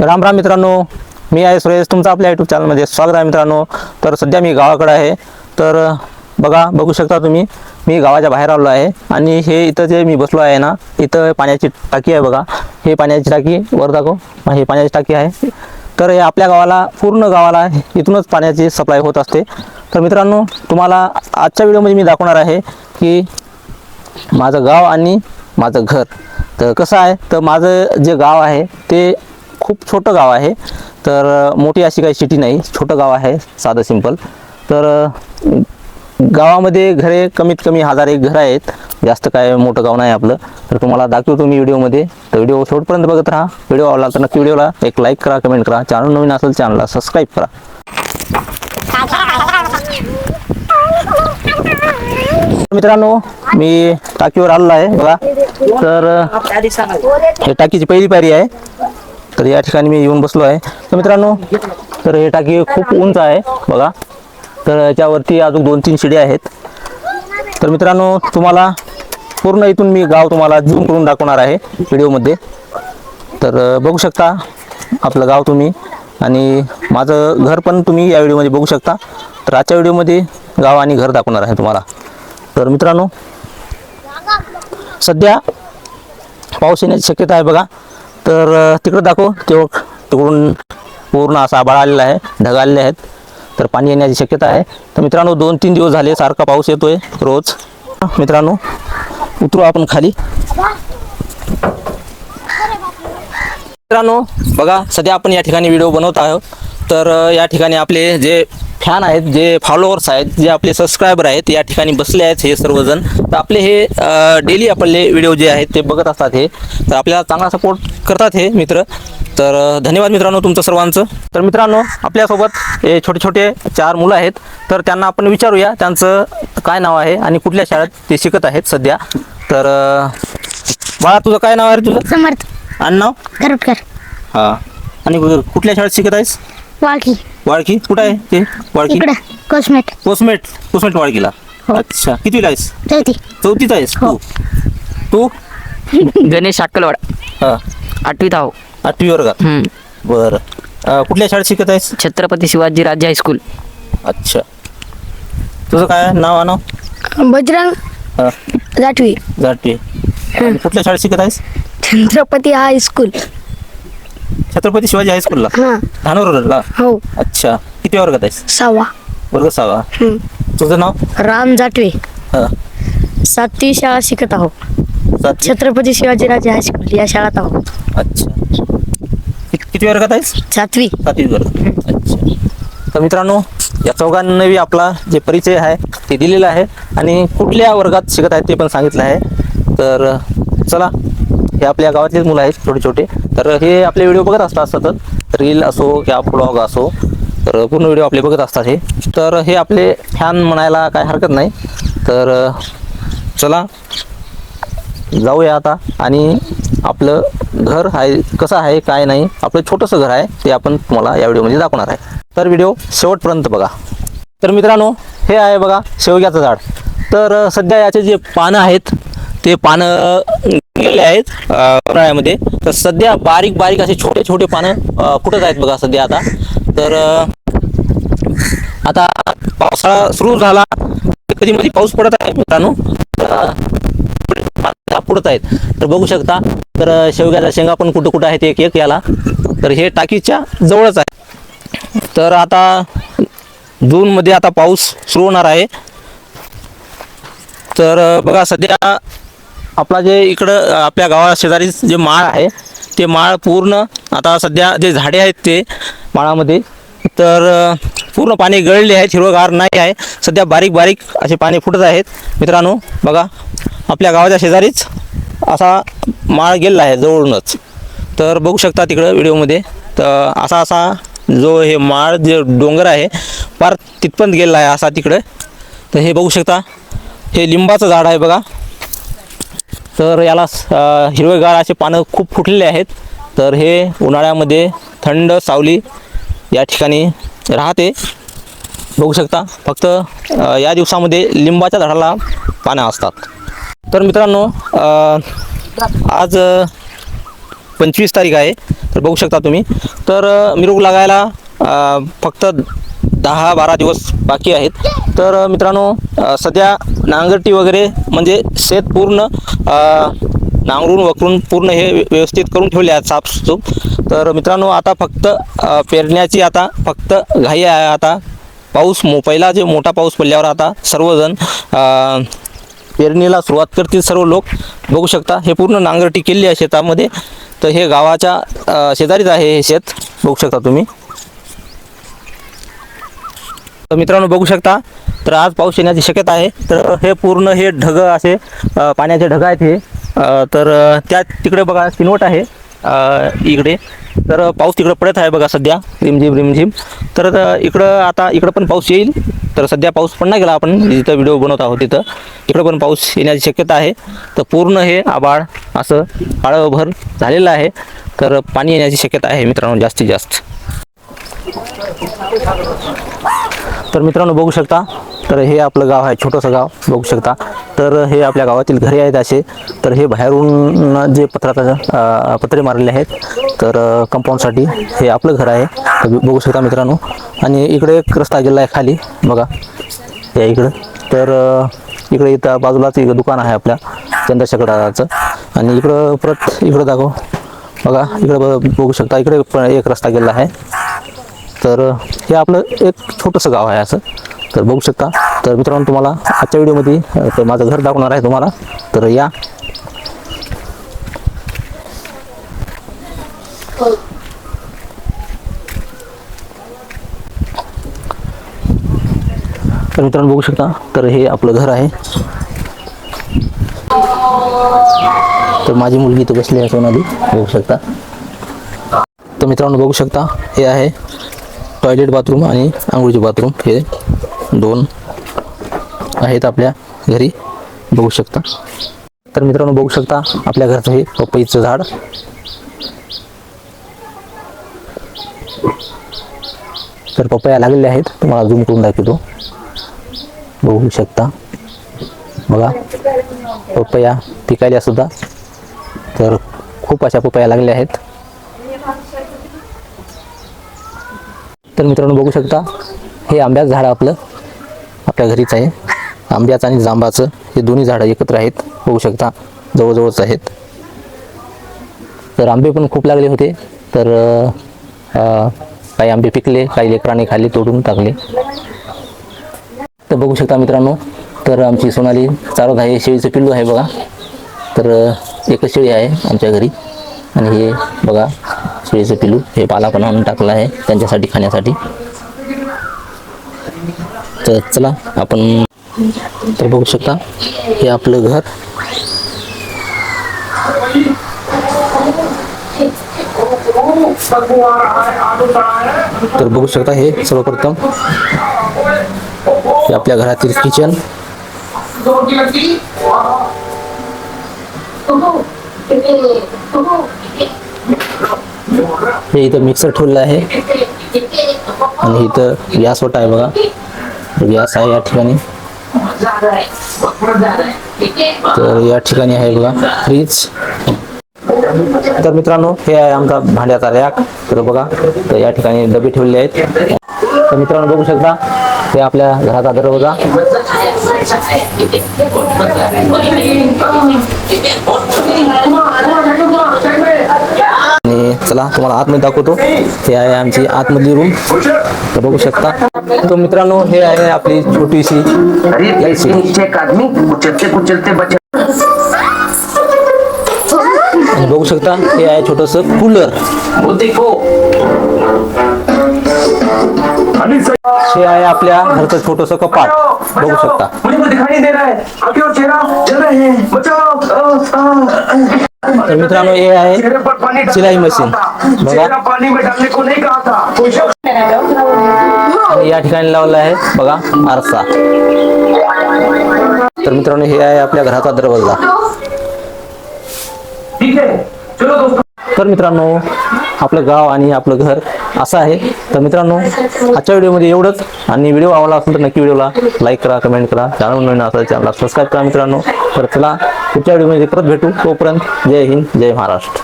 राम राम मित्रांनो मी आहे सुरेश. तुमचं आपल्या यूट्यूब चॅनलमध्ये स्वागत आहे मित्रांनो. तर सध्या मी गावाकडे आहे. तर बघा बघू शकता तुम्ही मी गावाच्या बाहेर आलो आहे. आणि हे इथं जे मी बसलो आहे ना इथं पाण्याची टाकी आहे बघा. हे पाण्याची टाकी वर दाखव. हे पाण्याची टाकी आहे. तर हे आपल्या गावाला पूर्ण गावाला इथूनच पाण्याची सप्लाय होत असते. तर मित्रांनो तुम्हाला आजच्या व्हिडिओमध्ये मी दाखवणार आहे की माझं गाव आणि माझं घर. तर कसं आहे? तर माझं जे गाव आहे ते खूप छोटं गाव आहे. तर मोठी अशी काही सिटी नाही. छोटं गाव आहे साधं सिंपल तर गावामध्ये घरे कमीत कमी हजार एक घरं आहेत. जास्त काय मोठं गाव नाही आपलं. तर तुम्हाला दाखवतो मी व्हिडिओमध्ये. तर व्हिडिओ शेवटपर्यंत बघत राहा. व्हिडिओ आवडला तर नक्की व्हिडिओला एक लाईक करा कमेंट करा. चॅनल नवीन असेल चॅनलला सबस्क्राईब करा. मित्रांनो मी टाकीवर आलेलो आहे बघा. तर हे टाकीची पहिली पायरी आहे. तर या ठिकाणी मी येऊन बसलो आहे. तर मित्रांनो तर हे टाकी खूप उंच आहे बघा. तर याच्यावरती अजून दोन तीन शिडे आहेत. तर मित्रांनो तुम्हाला पूर्ण इथून मी गाव तुम्हाला झूम करून दाखवणार आहे व्हिडिओमध्ये. तर बघू शकता आपलं गाव तुम्ही. आणि माझं घर पण तुम्ही या व्हिडिओमध्ये बघू शकता. तर आजच्या व्हिडिओमध्ये गाव आणि घर दाखवणार आहे तुम्हाला. तर मित्रांनो सध्या पाऊस येण्याची शक्यता आहे बघा. तर तिकडं दाखव. तेव्हा तिकडून पूर्ण असा आभाळ आलेला आहे. ढग आलेले आहेत. तर पाणी येण्याची शक्यता आहे. तर मित्रांनो दोन तीन दिवस झाले सारखा पाऊस येतोय रोज. मित्रांनो उतरू आपण खाली. मित्रांनो बघा सध्या आपण या ठिकाणी व्हिडिओ बनवत आहोत. तर या ठिकाणी आपले जे फॅन आहेत जे फॉलोअर्स आहेत जे आपले सबस्क्रायबर आहेत या ठिकाणी बसले आहेत हे सर्वजण. तर आपले हे डेली आपले व्हिडिओ जे आहेत ते बघत असतात हे. तर आपल्याला चांगला सपोर्ट करतात हे मित्र. तर धन्यवाद मित्रांनो तुमचं सर्वांचं. तर मित्रांनो आपल्यासोबत हे छोटे छोटे चार मुलं आहेत. तर त्यांना आपण विचारूया त्यांचं काय नाव आहे आणि कुठल्या शाळेत ते शिकत आहेत सध्या. तर बाळा तुझं काय नाव आहे तुझं? समर्थ. आणि नाव? हा. आणि कुठल्या शाळेत शिकत आहेस? वाळकी. वाळकी? कुठं आहे ते? वाळकी? इकडं कोसमेट कोसमेट कोसमेट वाळकीला. हो. अच्छा. कितवीला आहेस? चौथी. चौथीत आहेस? हो. तू? तू? गणेश अक्कलवाड. हा. आठवीत आहो. आठवी वर्गात? हम्म. बरं. अं, कुठल्या शाळेत शिकत आहेस? छत्रपती शिवाजी राज्य हायस्कूल अच्छा. तुझं काय आहे? नाव नाव बजरंग हा. जाटवी जाटवी आणि कुठल्या शाळेत शिकत आहेस? छत्रपती हायस्कूल छत्रपती शिवाजी हायस्कूलला हा. धानोरला हो. अच्छा. किती वर्गात आहेस? सहावा. वर्ग सहावा. हम्म. तुझं नाव? राम जाटवे. हा. सातवी शाळा शिकत आहो सातवी? छत्रपती शिवाजीराजे हायस्कूल या शाळेत आहो अच्छा. कित- किती वर्गात आहेस? सातवी. सातवी वर्ग. अच्छा. तर मित्रांनो या चौघांनाही आपला जे परिचय आहे ते दिलेला आहे आणि कुठल्या वर्गात शिकत आहेत ते पण सांगितलं आहे. तर चला. हे आपल्या गावातलेच मुलं आहेत छोटे छोटे. तर हे आपले व्हिडिओ बघत असतात सतत. रील असो किंवा ब्लॉग असो तर पूर्ण व्हिडिओ आपले बघत असतात हे. तर हे आपले फॅन म्हणायला काय हरकत नाही. तर चला जाऊया आता. आणि आपलं घर आहे कसं आहे काय नाही आपलं छोटंसं घर आहे ते आपण तुम्हाला या व्हिडिओमध्ये दाखवणार आहे. तर व्हिडिओ शेवटपर्यंत बघा. तर मित्रांनो हे आहे बघा शेवग्याचं झाड. तर सध्या याचे जे पानं आहेत ते पानं अ, आहेत उन्हाळ्यामध्ये. तर सध्या बारीक बारीक असे छोटे छोटे पानं फुटत कुठंच आहेत बघा सध्या आता. तर आता पावसाळा सुरू झाला. कधी मध्ये पाऊस पडत आहे मित्रांनो. फुटत आहेत. तर बघू शकता. तर शेवग्याचा शेवग्याच्या शेंगा पण कुठं कुठं आहेत एक एक याला. तर हे टाकीच्या जवळच आहे. तर आता जूनमध्ये आता पाऊस सुरू होणार आहे. तर बघा सध्या आपला जे इकडं आपल्या गावा शेजारी जे माळ आहे ते माळ पूर्ण आता सध्या जे झाडे आहेत ते माळामध्ये तर पूर्ण पाणी गळले आहेत हिरवगार नाही आहे. सध्या बारीक बारीक असे पाणी फुटत आहेत. मित्रांनो बघा आपल्या गावाच्या शेजारीच असा माळ गेलेला आहे जवळूनच. तर बघू शकता तिकडं व्हिडिओमध्ये तर असा असा जो हे माळ जे डोंगर आहे फार तिथपर्यंत गेलेला आहे असा तिकडं. तर हे बघू शकता हे लिंबाचं झाड आहे बघा. तर याला हिरवेगार असे पानं खूप फुटलेले आहेत. तर हे उन्हाळ्यामध्ये थंड सावली या ठिकाणी राहते. बघू शकता फक्त या दिवसामध्ये लिंबाच्या झाडाला पानं असतात. तर मित्रांनो आज पंचवीस तारीख आहे. तर बघू शकता तुम्ही. तर अ, लागायला फक्त दहा बारा दिवस बाकी आहेत. तर मित्रांनो सध्या नांगरटी वगैरे म्हणजे शेत पूर्ण नांगरून वकरून पूर्ण हे व्यवस्थित करून ठेवले आहेत साफसूप तर मित्रांनो आता फक्त पेरण्याची आता फक्त घाई आहे आता. पाऊस मो पहिला जे मोठा पाऊस पडल्यावर आता सर्वजण पेरणीला सुरुवात करतील सर्व लोक. बघू शकता हे पूर्ण नांगरटी केली आहे शेतामध्ये. तर हे गावाच्या शेजारीच आहे हे शेत. बघू शकता तुम्ही. तर मित्रांनो बघू शकता तर आज पाऊस येण्याची शक्यता आहे. तर हे पूर्ण हे ढग असे पाण्याचे ढग आहेत हे. तर त्या तिकडे बघा किनवट आहे इकडे. तर पाऊस तिकडे पडत आहे बघा सध्या रिमझिम रिमझिम. तर इकडं आता इकडं पण पाऊस येईल. तर सध्या पाऊस पण नाही गेला आपण जिथं व्हिडिओ बनवत आहोत तिथं. इकडं पण पाऊस येण्याची शक्यता आहे. तर पूर्ण हे आबाळ असं आळभर झालेलं आहे. तर पाणी येण्याची शक्यता आहे मित्रांनो जास्तीत जास्त. तर मित्रांनो बघू शकता तर हे आपलं गाव आहे छोटंसं गाव बघू शकता. तर हे आपल्या गावातील घरे आहेत असे. तर हे बाहेरून जे पत्राचा पत्रे मारलेले आहेत तर कंपाऊंडसाठी हे आपलं घर आहे. तर बघू शकता मित्रांनो. आणि इकडे एक रस्ता गेला आहे खाली बघा. या इकडं. तर इकडे इथं बाजूलाच एक दुकान आहे आपल्या चंद्रशेखर आणि इकडं परत इकडं दाखव. बघा इकडं ब- बघू शकता इकडे एक रस्ता गेला आहे. तर हे आपलं एक छोटंसं गाव आहे असं. तर बघू शकता. तर मित्रांनो तुम्हाला आजच्या व्हिडिओमध्ये तर माझं घर दाखवणार आहे तुम्हाला. तर या. तर मित्रांनो बघू शकता. तर हे आपलं घर आहे. तर माझी मुलगी इथं बसली आहे सोनाली बघू शकता. तर मित्रांनो बघू शकता. हे आहे टॉयलेट बाथरूम आणि आंघोळीचे बाथरूम हे दोन आहेत आपल्या घरी. बघू शकता. तर मित्रांनो बघू शकता आपल्या घरचं हे पपईचं झाड. तर पपया लागलेले आहेत. तुम्हाला झूम करून दाखवतो. बघू शकता. बघा पपया पिकायला सुद्धा. तर खूप अशा पपया लागलेल्या आहेत. तर मित्रांनो बघू शकता हे आंब्याचं झाड आपलं आपल्या घरीच आहे. आंब्याचं आणि जांबाचं हे दोन्ही झाडं एकत्र आहेत बघू शकता जवळजवळच आहेत. तर आंबे पण खूप लागले होते तर काही आंबे पिकले काही लेकराने खाली तोडून टाकले. तर बघू शकता मित्रांनो तर आमची सोनाली चारत आहे शेळीचं पिल्लू आहे बघा. तर एकच शेळी आहे आमच्या घरी. आणि हे बघा शेळीचं पिलू हे पाला पण आणून टाकलं आहे त्यांच्यासाठी खाण्यासाठी. तर चला आपण तर बघू शकता हे आपलं घर. तर बघू शकता हे सर्वप्रथम हे आपल्या घरातील किचन हे इथं मिक्सर ठेवलेलं आहे. आणि इथं गॅस होत आहे बघा. गॅस आहे या ठिकाणी. तर या ठिकाणी आहे बघा फ्रीज तर मित्रांनो हे आहे आमचा भांड्याचा रॅक तर बघा तर या ठिकाणी डबे ठेवलेले आहेत. तर मित्रांनो बघू शकता हे आपल्या घराचा दरवाजा. आणि चला तुम्हाला आतमध्ये दाखवतो. हे आहे आमची आतमधली रूम तर बघू शकता. तो मित्रांनो हे आहे आपली छोटीशी बघू शकता हे आहे छोटस कूलर हे आहे आपल्या घरचं छोटस कपाट. बघू शकता. तर मित्रांनो हे आहे सिलाई मशीन. बघा. या ठिकाणी लावलं आहे बघा आरसा. तर मित्रांनो हे आहे आपल्या घराचा दरवाजा. तर मित्रांनो आपलं गाव आणि आपलं घर असं आहे. तर मित्रांनो आजच्या व्हिडिओमध्ये एवढंच. आणि व्हिडिओ आवडला असेल तर नक्की व्हिडिओला लाईक करा कमेंट करा. चॅनल नवीन असेल चॅनलला सबस्क्राईब करा मित्रांनो. तर चला पुढच्या व्हिडिओमध्ये परत भेटू. तोपर्यंत जय हिंद जय महाराष्ट्र.